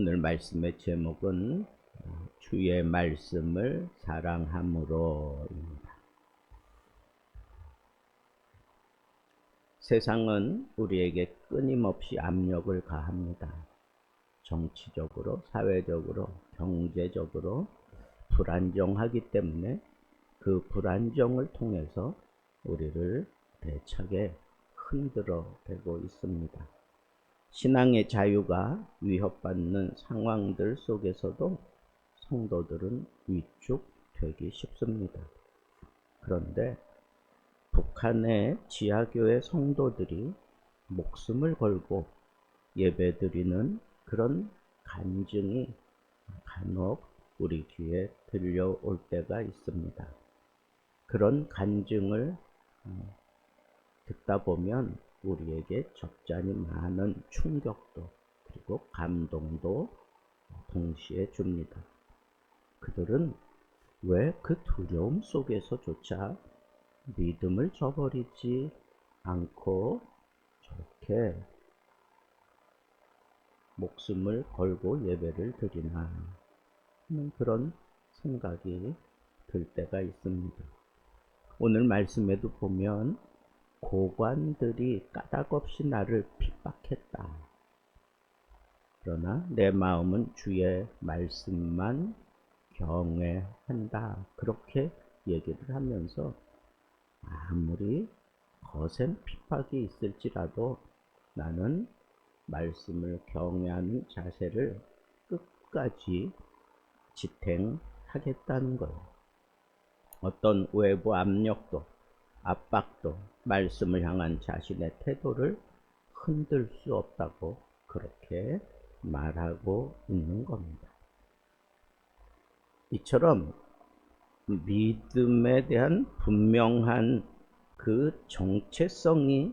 오늘 말씀의 제목은 주의 말씀을 사랑함으로입니다. 세상은 우리에게 끊임없이 압력을 가합니다. 정치적으로, 사회적으로, 경제적으로 불안정하기 때문에 그 불안정을 통해서 우리를 대차게 흔들어 대고 있습니다. 신앙의 자유가 위협받는 상황들 속에서도 성도들은 위축되기 쉽습니다. 그런데 북한의 지하교회 성도들이 목숨을 걸고 예배드리는 그런 간증이 간혹 우리 귀에 들려올 때가 있습니다. 그런 간증을 어, 듣다 보면 우리에게 적잖이 많은 충격도 그리고 감동도 동시에 줍니다. 그들은 왜 그 두려움 속에서조차 믿음을 저버리지 않고 저렇게 목숨을 걸고 예배를 드리나 하는 그런 생각이 들 때가 있습니다. 오늘 말씀에도 보면 고관들이 까닭없이 나를 핍박했다. 그러나 내 마음은 주의 말씀만 경외한다. 그렇게 얘기를 하면서 아무리 거센 핍박이 있을지라도 나는 말씀을 경외하는 자세를 끝까지 지탱하겠다는 거예요. 어떤 외부 압력도 압박도 말씀을 향한 자신의 태도를 흔들 수 없다고 그렇게 말하고 있는 겁니다. 이처럼 믿음에 대한 분명한 그 정체성이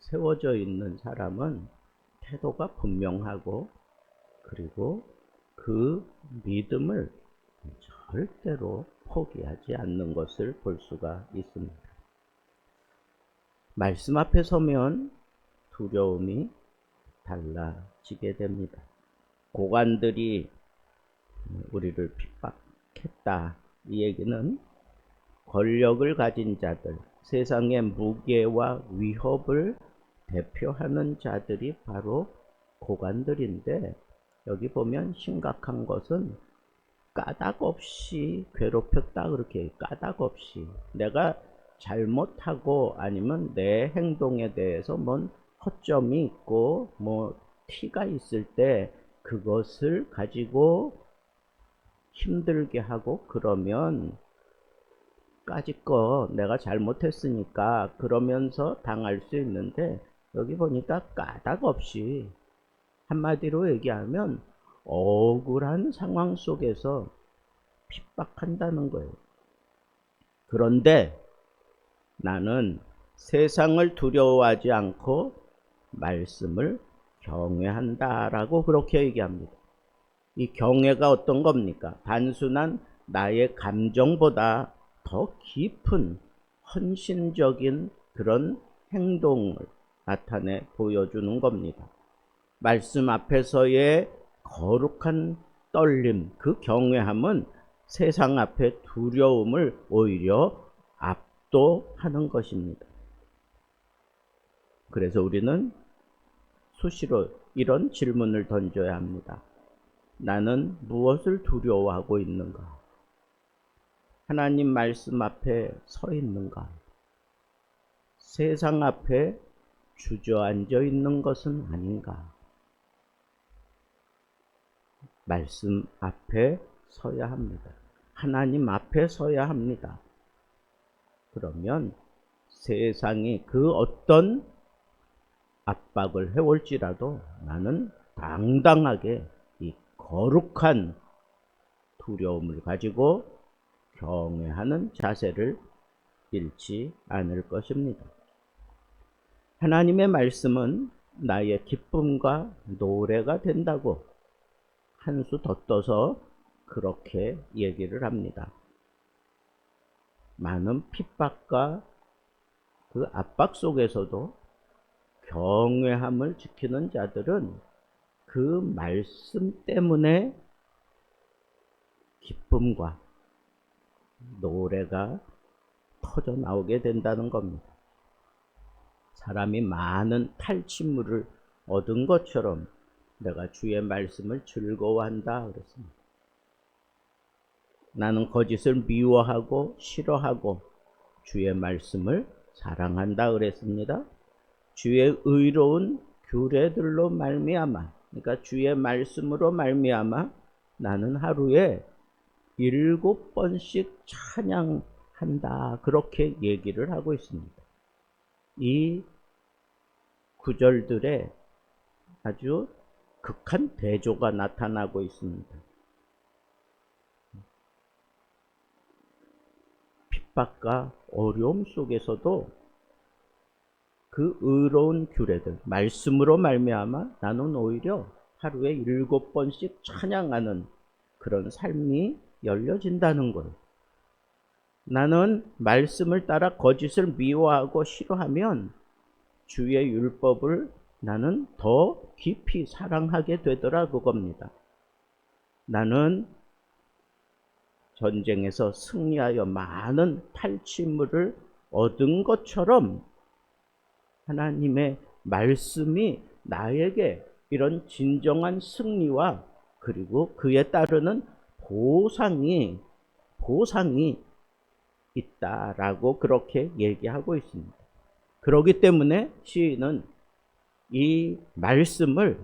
세워져 있는 사람은 태도가 분명하고 그리고 그 믿음을 절대로 포기하지 않는 것을 볼 수가 있습니다. 말씀 앞에 서면 두려움이 달라지게 됩니다. 고관들이 우리를 핍박했다. 이 얘기는 권력을 가진 자들, 세상의 무게와 위협을 대표하는 자들이 바로 고관들인데 여기 보면 심각한 것은 까닭 없이 괴롭혔다 그렇게 까닭 없이 내가 잘못하고 아니면 내 행동에 대해서 뭔 허점이 있고 뭐 티가 있을 때 그것을 가지고 힘들게 하고 그러면 까짓 거 내가 잘못했으니까 그러면서 당할 수 있는데 여기 보니까 까닭 없이 한마디로 얘기하면 억울한 상황 속에서 핍박한다는 거예요. 그런데 나는 세상을 두려워하지 않고 말씀을 경외한다 라고 그렇게 얘기합니다. 이 경외가 어떤 겁니까? 단순한 나의 감정보다 더 깊은 헌신적인 그런 행동을 나타내 보여주는 겁니다. 말씀 앞에서의 거룩한 떨림, 그 경외함은 세상 앞에 두려움을 오히려 하는 것입니다. 그래서 우리는 수시로 이런 질문을 던져야 합니다. 나는 무엇을 두려워하고 있는가? 하나님 말씀 앞에 서 있는가? 세상 앞에 주저앉아 있는 것은 아닌가? 말씀 앞에 서야 합니다. 하나님 앞에 서야 합니다. 그러면 세상이 그 어떤 압박을 해올지라도 나는 당당하게 이 거룩한 두려움을 가지고 경외하는 자세를 잃지 않을 것입니다. 하나님의 말씀은 나의 기쁨과 노래가 된다고 한 수 더 떠서 그렇게 얘기를 합니다. 많은 핍박과 그 압박 속에서도 경외함을 지키는 자들은 그 말씀 때문에 기쁨과 노래가 터져 나오게 된다는 겁니다. 사람이 많은 탈취물을 얻은 것처럼 내가 주의 말씀을 즐거워한다 그랬습니다. 나는 거짓을 미워하고 싫어하고 주의 말씀을 사랑한다 그랬습니다. 주의 의로운 규례들로 말미암아 그러니까 주의 말씀으로 말미암아 나는 하루에 일곱 번씩 찬양한다 그렇게 얘기를 하고 있습니다. 이 구절들에 아주 극한 대조가 나타나고 있습니다. 핍박과 어려움 속에서도 그 의로운 규례들 말씀으로 말미암아 나는 오히려 하루에 일곱 번씩 찬양하는 그런 삶이 열려진다는 거예요. 나는 말씀을 따라 거짓을 미워하고 싫어하면 주의 율법을 나는 더 깊이 사랑하게 되더라 그겁니다. 나는 전쟁에서 승리하여 많은 탈취물을 얻은 것처럼 하나님의 말씀이 나에게 이런 진정한 승리와 그리고 그에 따르는 보상이 보상이 있다라고 그렇게 얘기하고 있습니다. 그렇기 때문에 시인은 이 말씀을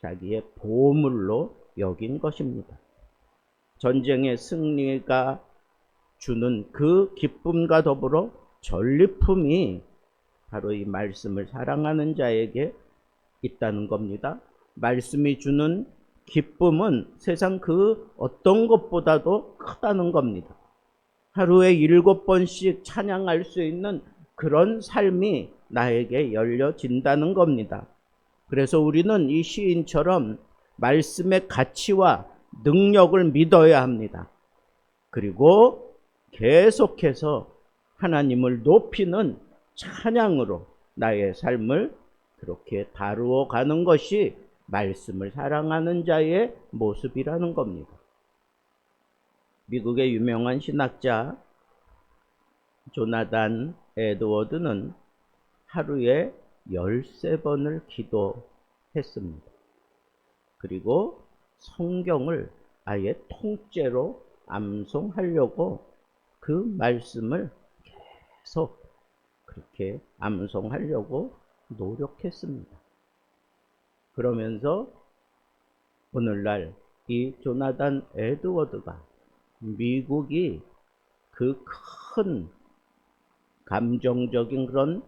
자기의 보물로 여긴 것입니다. 전쟁의 승리가 주는 그 기쁨과 더불어 전리품이 바로 이 말씀을 사랑하는 자에게 있다는 겁니다. 말씀이 주는 기쁨은 세상 그 어떤 것보다도 크다는 겁니다. 하루에 일곱 번씩 찬양할 수 있는 그런 삶이 나에게 열려진다는 겁니다. 그래서 우리는 이 시인처럼 말씀의 가치와 능력을 믿어야 합니다. 그리고 계속해서 하나님을 높이는 찬양으로 나의 삶을 그렇게 다루어 가는 것이 말씀을 사랑하는 자의 모습이라는 겁니다. 미국의 유명한 신학자 조나단 에드워드는 하루에 13번을 기도했습니다. 그리고 성경을 아예 통째로 암송하려고 그 말씀을 계속 그렇게 암송하려고 노력했습니다. 그러면서 오늘날 이 조나단 에드워드가 미국이 그 큰 감정적인 그런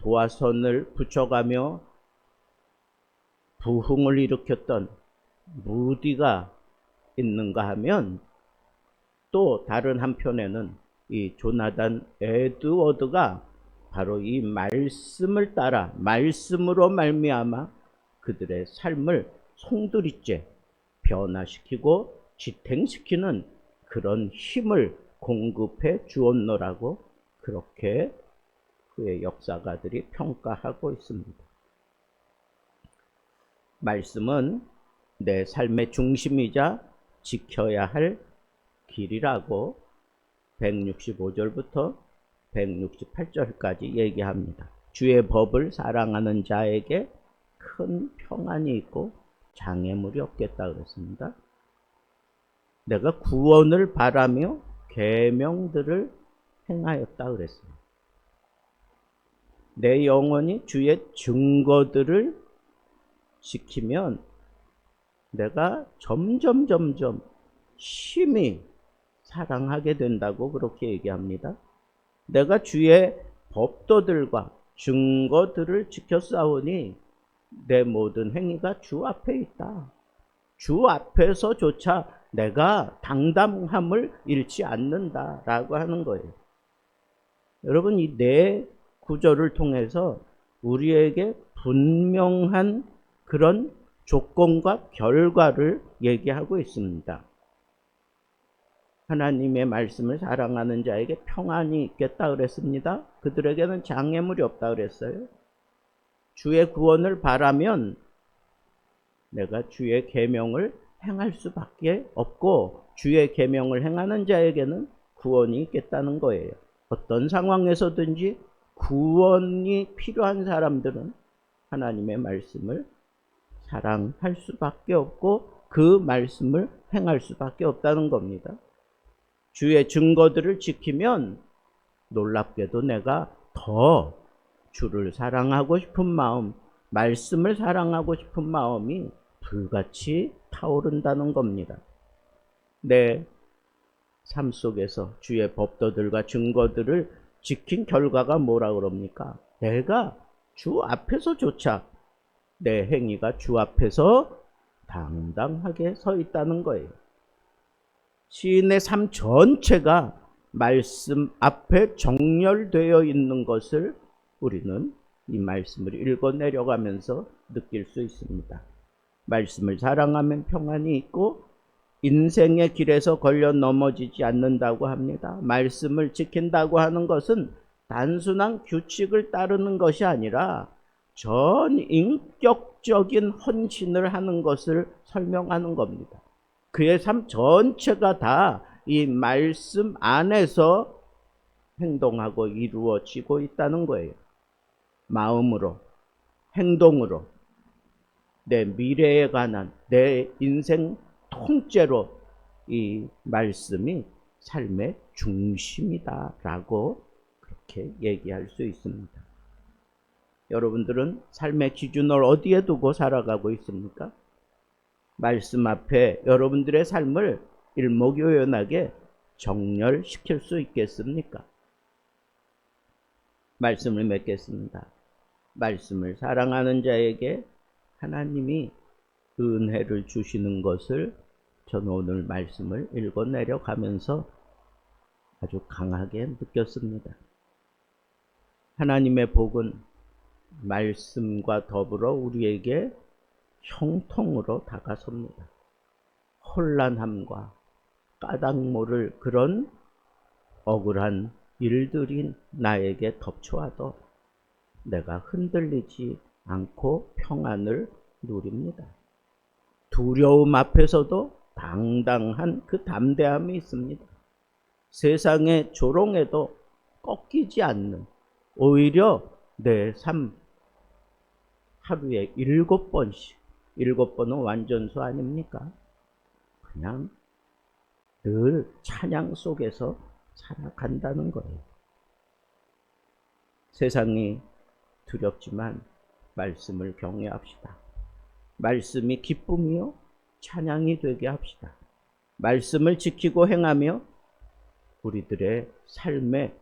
도화선을 붙여가며 부흥을 일으켰던 무디가 있는가 하면 또 다른 한편에는 이 조나단 에드워드가 바로 이 말씀을 따라 말씀으로 말미암아 그들의 삶을 송두리째 변화시키고 지탱시키는 그런 힘을 공급해 주었노라고 그렇게 그의 역사가들이 평가하고 있습니다. 말씀은 내 삶의 중심이자 지켜야 할 길이라고 165절부터 168절까지 얘기합니다. 주의 법을 사랑하는 자에게 큰 평안이 있고 장애물이 없겠다 그랬습니다. 내가 구원을 바라며 계명들을 행하였다 그랬어요. 내 영혼이 주의 증거들을 지키면 내가 점점 점점 심히 사랑하게 된다고 그렇게 얘기합니다. 내가 주의 법도들과 증거들을 지켜 싸우니 내 모든 행위가 주 앞에 있다. 주 앞에서조차 내가 당담함을 잃지 않는다라고 하는 거예요. 여러분 이 네 구절을 통해서 우리에게 분명한 그런 조건과 결과를 얘기하고 있습니다. 하나님의 말씀을 사랑하는 자에게 평안이 있겠다 그랬습니다. 그들에게는 장애물이 없다 그랬어요. 주의 구원을 바라면 내가 주의 계명을 행할 수밖에 없고 주의 계명을 행하는 자에게는 구원이 있겠다는 거예요. 어떤 상황에서든지 구원이 필요한 사람들은 하나님의 말씀을 사랑할 수밖에 없고 그 말씀을 행할 수밖에 없다는 겁니다. 주의 증거들을 지키면 놀랍게도 내가 더 주를 사랑하고 싶은 마음, 말씀을 사랑하고 싶은 마음이 불같이 타오른다는 겁니다. 내 삶 속에서 주의 법도들과 증거들을 지킨 결과가 뭐라 그럽니까? 내가 주 앞에서조차 내 행위가 주 앞에서 당당하게 서 있다는 거예요. 시인의 삶 전체가 말씀 앞에 정렬되어 있는 것을 우리는 이 말씀을 읽어 내려가면서 느낄 수 있습니다. 말씀을 사랑하면 평안이 있고 인생의 길에서 걸려 넘어지지 않는다고 합니다. 말씀을 지킨다고 하는 것은 단순한 규칙을 따르는 것이 아니라 전 인격적인 헌신을 하는 것을 설명하는 겁니다. 그의 삶 전체가 다 이 말씀 안에서 행동하고 이루어지고 있다는 거예요. 마음으로, 행동으로, 내 미래에 관한 내 인생 통째로 이 말씀이 삶의 중심이다라고 그렇게 얘기할 수 있습니다. 여러분들은 삶의 기준을 어디에 두고 살아가고 있습니까? 말씀 앞에 여러분들의 삶을 일목요연하게 정렬시킬 수 있겠습니까? 말씀을 맺겠습니다. 말씀을 사랑하는 자에게 하나님이 은혜를 주시는 것을 저는 오늘 말씀을 읽어 내려 가면서 아주 강하게 느꼈습니다. 하나님의 복은 말씀과 더불어 우리에게 형통으로 다가섭니다. 혼란함과 까닭 모를 그런 억울한 일들이 나에게 덮쳐와도 내가 흔들리지 않고 평안을 누립니다. 두려움 앞에서도 당당한 그 담대함이 있습니다. 세상의 조롱에도 꺾이지 않는 오히려 내 삶 하루에 일곱 번씩 일곱 번은 완전수 아닙니까? 그냥 늘 찬양 속에서 살아간다는 거예요. 세상이 두렵지만 말씀을 경외합시다. 말씀이 기쁨이요 찬양이 되게 합시다. 말씀을 지키고 행하며 우리들의 삶의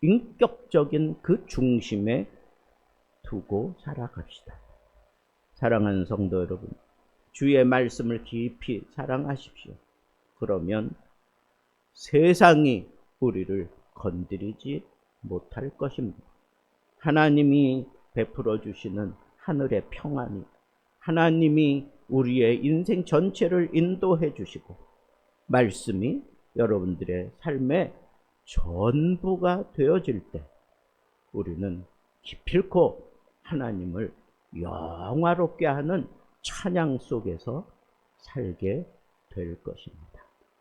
인격적인 그 중심에 두고 살아갑시다. 사랑하는 성도 여러분, 주의 말씀을 깊이 사랑하십시오. 그러면 세상이 우리를 건드리지 못할 것입니다. 하나님이 베풀어 주시는 하늘의 평안이 하나님이 우리의 인생 전체를 인도해 주시고 말씀이 여러분들의 삶의 전부가 되어질 때 우리는 기필코 하나님을 영화롭게 하는 찬양 속에서 살게 될 것입니다.